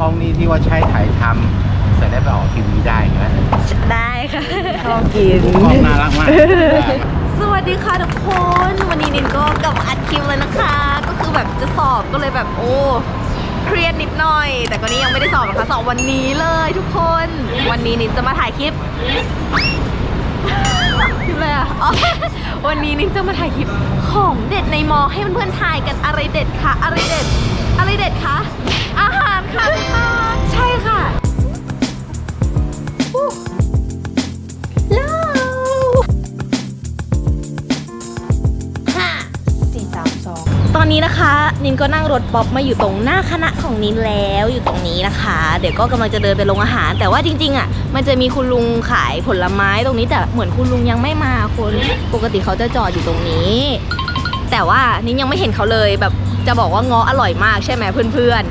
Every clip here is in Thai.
กล้องนี้ที่ว่าใช้ถ่ายทำจะได้ไปออกทีวีได้ใช่ไหมได้ค่ะ ชอบกิน กล้องน่ารักมาก สวัสดีค่ะทุกคน วันนี้นินก็กลับมาอัดคลิปแล้วนะคะ ก็คือแบบจะสอบก็เลยแบบโอ้เครียดนิดหน่อย แต่ก็นี้ยังไม่ได้สอบนะคะสอบวันนี้เลยทุกคน วันนี้นินจะมาถ่ายคลิปคลิปอะไรอะอ๋อวันนี้นินจะมาถ่ายคลิปของเด็ดในมอให้เพื่อนๆถ่ายกันอะไรเด็ดคะอะไรเด็ด อะไรเด็ดคะอาหาร ค่ะทุกคนใช่ค่ะอู้แล้วห้าสี่สามสองตอนนี้นะคะ นินก็นั่งรถป๊อปมาอยู่ตรงหน้าคณะของนินแล้วอยู่ตรงนี้นะคะ เดี๋ยวก็กำลังจะเดินไปโรงอาหาร แต่ว่าจริงๆอะ มันจะมีคุณลุงขายผลไม้ตรงนี้แต่เหมือนคุณลุงยังไม่มาคนปกติเขาจะจอดอยู่ตรงนี้ แต่ว่านินยังไม่เห็นเขาเลยแบบจะบอกว่าง้ออร่อยมากใช่ไหมเพื่อน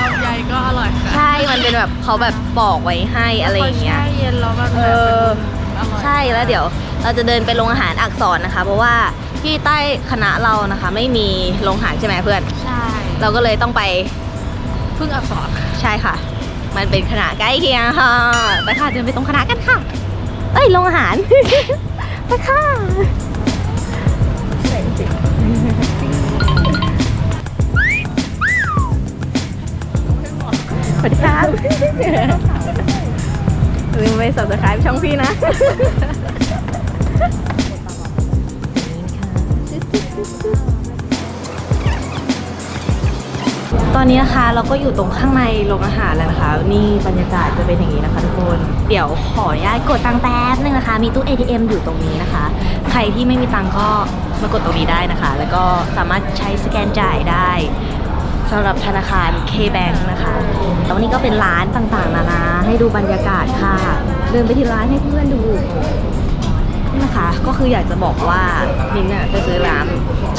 ลำไยก็อร่อยๆค่ะใช่มันเป็นแบบเขาแบบปอกไว้ให้อะไรอย่างเงี้ยแช่เย็นแล้วมันเอแบบอ อร่อยใช่แล้วเดี๋ยวเราจะเดินไปโรงอาหารอักษรนะคะ เพราะว่าที่ใต้คณะเรานะคะ ไม่มีโรงอาหารใช่ไหมเพื่อน ใช่เราก็เลยต้องไปเพิ่งอักษรใช่ค่ะ มันเป็นคณะใกล้เคียงค่ะไปค่ะเดินไปตรงคณะกันค่ะ เอ้ยโรงอาหาร ไปค่ะ ดครับลืมไป subscribe ช่องพี่นะตอนนี้นะคะเราก็อยู่ตรงข้างในโรงอาหารแล้วนะคะ นี่บรรยากาศจะเป็นอย่างนี้นะคะทุกคนเดี๋ยวขออนุญาตกดตังค์แป๊บนึงนะคะ มีตู้ ATM อยู่ตรงนี้นะคะ ใครที่ไม่มีตังค์ก็มากดตรงนี้ได้นะคะ แล้วก็สามารถใช้สแกนจ่ายได้ สำหรับธนาคาร K-Bank นะคะแล้ววันนี้ก็เป็นร้านต่างๆ นานาให้ดูบรรยากาศค่ะ เดินไปที่ร้านให้เพื่อนดูนี่นะคะ ก็คืออยากจะบอกว่านินน่ะจะซื้อร้าน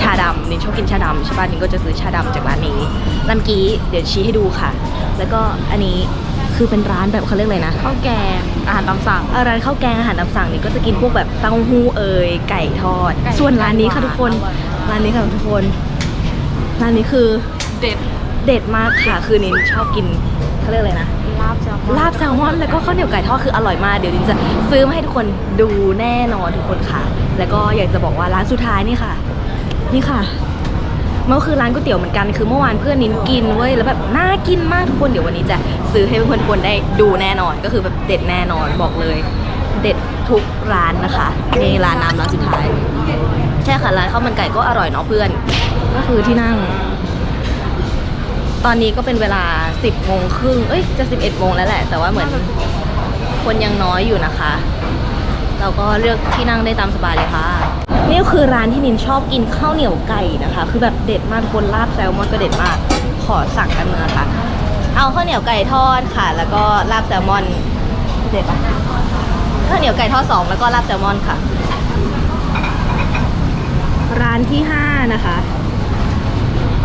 ชาดำนินชอบกินชาดำใช่ป่ะนินก็จะซื้อชาดำจากร้านนี้ร้านเมื่อกี้เดี๋ยวชี้ให้ดูค่ะ แล้วก็อันนี้คือเป็นร้านแบบเขาเรียกอะไรนะข้าวแกงอาหารตามสั่งเอ่อร้านข้าวแกงอาหารตามสั่งนี่ก็จะกินพวกแบบเต้าหู้เอยไก่ทอดไก่ส่วนร้านนี้ค่ะทุกคนอร่อยมากร้านนี้ค่ะทุกคน ร้านนี้คือ เด็ดเด็ดมากค่ะ คือนินชอบกินเขาเรียกอะไรนะ ลาบแซลมอนลาบแซลมอนแล้วก็ข้าวเหนียวไก่ทอดคืออร่อยมาก เดี๋ยวดินจะซื้อมาให้ทุกคนดูแน่นอนทุกคนค่ะ แล้วก็อยากจะบอกว่าร้านสุดท้ายนี่ค่ะ นี่ค่ะมันก็คือร้านก๋วยเตี๋ยวเหมือนกัน คือเมื่อวานเพื่อนนินกินเว้ย แล้วแบบน่ากินมากทุกคน เดี๋ยววันนี้จะซื้อให้เพื่อนๆคนได้ดูแน่นอน ก็คือแบบเด็ดแน่นอนบอกเลย เด็ดทุกร้านนะคะนี่ร้านน้ำร้านสุดท้าย ใช่ค่ะร้านข้าวมันไก่ก็อร่อยเนาะเพื่อน ก็คือที่นั่ง ตอนนี้ก็เป็นเวลา 10โมงครึ่งเอ้ยจะ 11โมงแล้วแหละ แต่ว่าเหมือนคนยังน้อยอยู่นะคะ เราก็เลือกที่นั่งได้ตามสบายเลยค่ะ นี่คือร้านที่นินชอบกินข้าวเหนียวไก่นะคะ คือแบบเด็ดมากทุกคนลาบแซลมอนก็เด็ดมาก ขอสั่งกันเลยค่ะ เอาข้าวเหนียวไก่ทอดค่ะ แล้วก็ลาบแซลมอนเด็ดปะข้าวเหนียวไก่ทอดสองแล้วก็ลาบแซลมอนค่ะ ร้านที่ห้านะคะ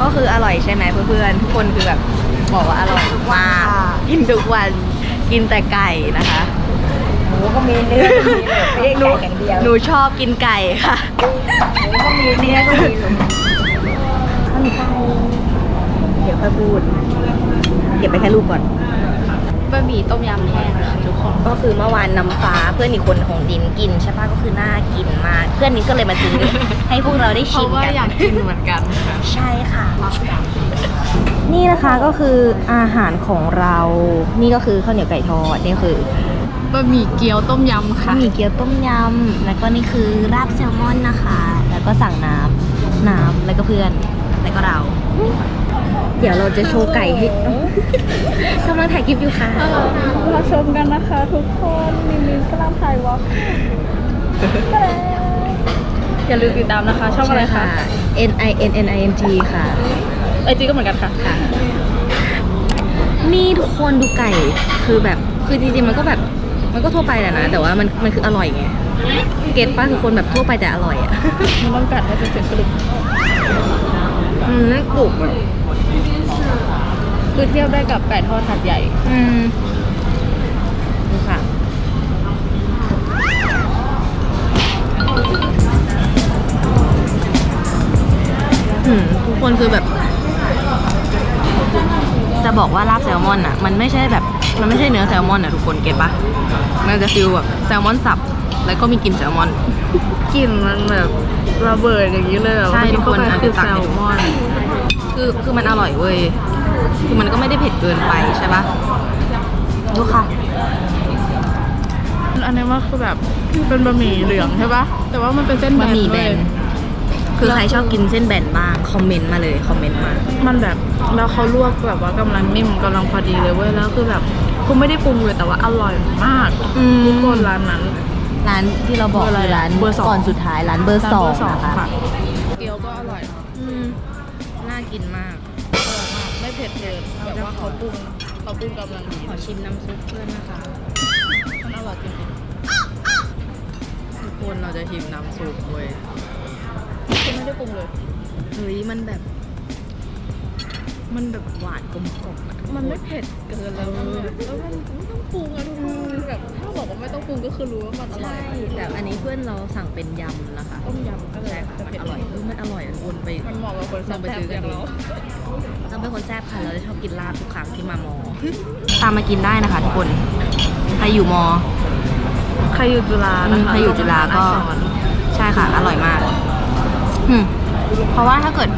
ก็คืออร่อยใช่ไหมเพื่อนๆทุกคนคือแบบบอกว่าอร่อยมากกินทุกวันกินแต่ไก่นะคะ หมูก็มีเนื้อก็มีไม่ใช่ไก่อย่างเดียวหนูชอบกินไก่ค่ะหมูก็มีเนื้อก็มีหนูข้าวไก่เดี๋ยวค่อยพูด เก็บไปแค่รูปก่อน บะหมี่ต้มยำแห้งค่ะทุกคน ก็คือเมื่อวานน้ำฟ้าเพื่อนอีกคนของดินกินใช่ปะก็คือน่ากินมาก เพื่อนนินก็เลยมาซื้อ ให้พวกเราได้เพชิมราะว่ากัน อยากกินเหมือนกันค่ะใช่ค่ะนี่นะคะก็คืออาหารของเรา นี่ก็คือข้าวเหนียวไก่ทอด นี่คือบะหมี่เกี๊ยวต้มยำค่ะข้าวหมี่เกี๊ยวต้มยำ แล้วก็นี่คือราบแซลมอนนะคะ แล้วก็สั่งน้ำน้ำแล้วก็เพื่อน แล้วก็เรา เดี๋ยวเราจะโชว์ไก่ให้กำลังถ่ายคลิปอยู่ค่ะมาชมกันนะคะทุกคนนินนินกำลังถ่ายวอล์กอย่าลืมติดตามนะคะ ช่องอะไรคะ N I N N I N G ค่ะไอจีก็เหมือนกันค่ะค่ะ นี่ทุกคนดูไก่คือแบบคือจริงๆมันก็แบบมันก็ทั่วไปแหละนะ แต่ว่ามันมันคืออร่อยไงเก็ตป้าคือคนแบบทั่วไปแต่อร่อยอะมันต้องกัดให้เป็นเศษกระดูกอืมน่ากรุบอะ คือเทียบได้กับไก่ทอดถาดใหญ่อืมดูค่ะ อืมทุกคนคือแบบ จะบอกว่าลาบแซลมอนอะ มันไม่ใช่แบบ มันไม่ใช่เนื้อแซลมอนอะทุกคนเก็ตปะมันจะฟิลแบบแซลมอนสับ แล้วก็มีกลิ่นแซลมอน กลิ่นมันแบบระเบิดอย่างนี้เลยแบบใช่ว่าทุกคนเข้าไปอาจคืจะอตักแซให้ลดูมอน คือคือมันอร่อยเว้ย คือมันก็ไม่ได้เผ็ดเกินไปใช่ปะดูค่ะ อันนี้ว่าคือแบบเป็นบะหมี่เหลืองใช่ปะแต่ว่ามันเป็นเส้นบะหมี่แบนเว้ยคือใครชอบกินเส้นแบนบ้างคอมเมนต์มาเลยคอมเมนต์มา มันแบบแล้วเขาลวกแบบว่ากำลังนิ่มกำลังพอดีเลยเว้ยแล้วคือแบบคือไม่ได้ปรุงเลยแต่ว่าอร่อยมากอืมทุกคนร้านนั้นร้านที่เราบอกเบอร์อะไรคือร้านเบอร์สองก่อนสุดท้ายร้านเบอร์สองร้านเบนะคะเกี๊ยวก็อร่อยอืมน่ากินมาก เผ็ดเกินแบบว่าเขาปรุงเขาปรุงกำลังดีขอชิมน้ำซุปเพื่อนนะคะ มันอร่อยจริงทุกคนเราจะชิมน้ำซุปเว้ยๆคือไม่ได้ปรุงเลยเฮ้ยมันแบบ มันแบบหวานกลมกล่อมอะมันไม่เผ็ดเกินแล้วมันแบบแล้วมันไม่ต้องปรุงอะทุกคนแบบถ้าบอกว่าไม่ต้องปรุงก็คือรู้ว่ามันอร่อใช่ยแต่อันนี้เพื่อนเราสั่งเป็นยำนะคะต้มยำก็เลยใช่ค่ะจะมันเผ็ดอร่อยเออมันอร่อยอะวนไปมันเหมาะกับคนลองไปแซ่ซื้บอๆกัอนย่างดูเราต้องเป็นคนแซ่บค่ะเราจะชอบกินลาบทุกครั้งที่มามอ ตามมากินได้นะคะทุกคนใครอยู่มอ ใครอยู่จุฬาอืนะมคะ ใครอยู่จุฬาก็ ใช่ค่ะ อร่อยมากอืมเพราะว่าถ้าเกิด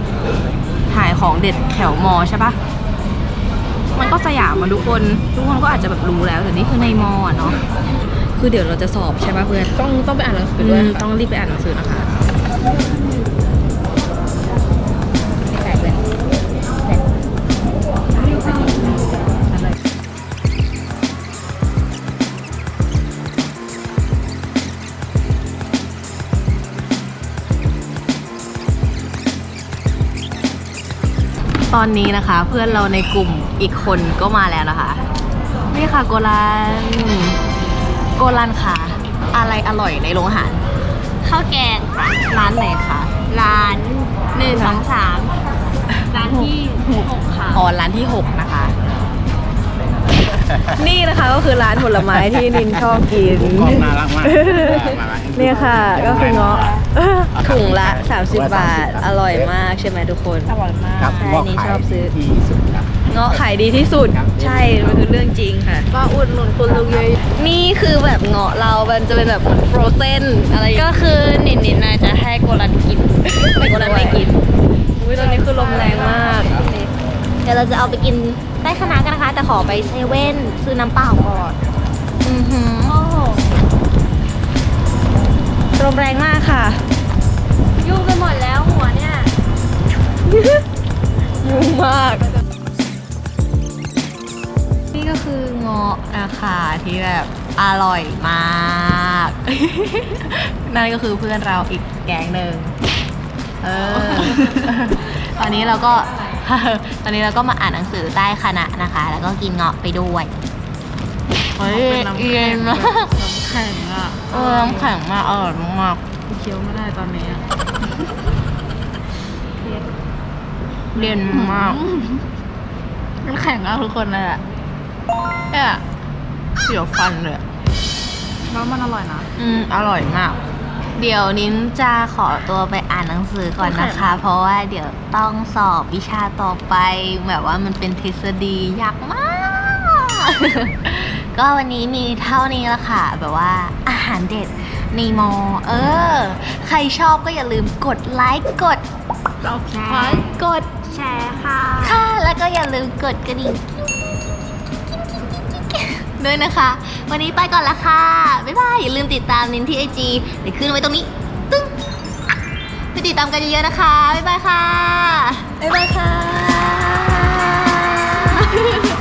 ถ่ายของเด็ดแถวมอใช่ปะมันก็สยามมาทุกคน ทุกคนก็อาจจะแบบรู้แล้วแต่นี่คือในมออะเนาะคือเดี๋ยวเราจะสอบใช่ปะเพื่อนต้องต้องไปอ่านหนังสืออืด้วยมค่ะต้องรีบไปอ่านหนังสือนะคะ ตอนนี้นะคะ เพื่อนเราในกลุ่มอีกคนก็มาแล้วนะคะ นี่ค่ะโกลัน โกลันค่ะ อะไรอร่อยในโรงอาหาร ข้าวแกงร้านไหนคะร้านหนึ่งสองสามร้านที่หกค่ะ อ๋อร้านที่ 6 นะคะ นี่นะคะก็คือร้านผลไม้ที่นินชอบกิน กล้องน่ารักมากมามาเนี่ยค่ะก็คือเงาะถุงละ 30 บาท อร่อยมากใช่ไหมทุกคน อร่อยมากครับใช่ว่านี่ขาชยอบซื้อ ที่สุดครับ เงาะขายดีที่สุด ครับใช่มันคือเรื่องจริงค่ะ ก็อุดหนุนคุณลุงเยอะนี่คือแบบเงาะเรา มันจะเป็นแบบเหมือนฟรเซนอะไรอย่างก็เงี้ยคือนินนินนายจะให้โกลันกินแต่โกลันไม่กินอุ้ยตอนนี้คือลมแรงมาก เดี๋ยวเราจะเอาไปกินใต้ คณะกันนะคะ แต่ขอไปเซเว่นซื้อน้ำเปล่าก่อนอือหือโอ้โหลมแรงมากค่ะ ยุ่งไปหมดแล้วหัวเนี่ย ยุ่งมาก นี่ก็คือเงาะนะคะที่แบบอร่อยมาก นั่นก็คือเพื่อนเราอีกแก๊งหนึ่งเออ ตอนนี้เราก็ ตอนนี้เราก็มาอ่านหนังสือใต้คณะนะคะ แล้วก็กินเงาะไปด้วยเฮ้ยเป็นน้ำเย็แข็นงมากน้ำแข็งอะเออน้ำแข็งมากอร่อยมากเคี้ยวไม่ได้ตอนนี้อะเรียนมาก น้ำแข็งมากทุกคนเลยอะเนี่ยเสียวฟันเลยอะแล้วมันอร่อยนะ อืม อร่อยมาก เดี๋ยวนิ้นจะขอตัวไปอ่านหนังสือก่อนนะคะ เพราะว่าเดี๋ยวต้องสอบวิชาต่อไปแบบว่ามันเป็นทฤษฎียากมาก ก็วันนี้มีเท่านี้ละค่ะ แบบว่าอาหารเด็ดในมอ เออ ใครชอบก็อย่าลืมกดไลค์กดแชกดแชร์ค่ะ ค่ะ แล้วก็อย่าลืมกดกระดิ่ง ด้วยนะคะ วันนี้ไปก่อนละค่ะ บ๊ายบาย อย่าลืมติดตามนินที่ไอจีเดี๋ยวขึ้นไว้ตรงนี้ ตึ้งไปติดตามกันเยอะๆนะคะ บ๊ายบายค่ะ บ๊ายบายค่ะ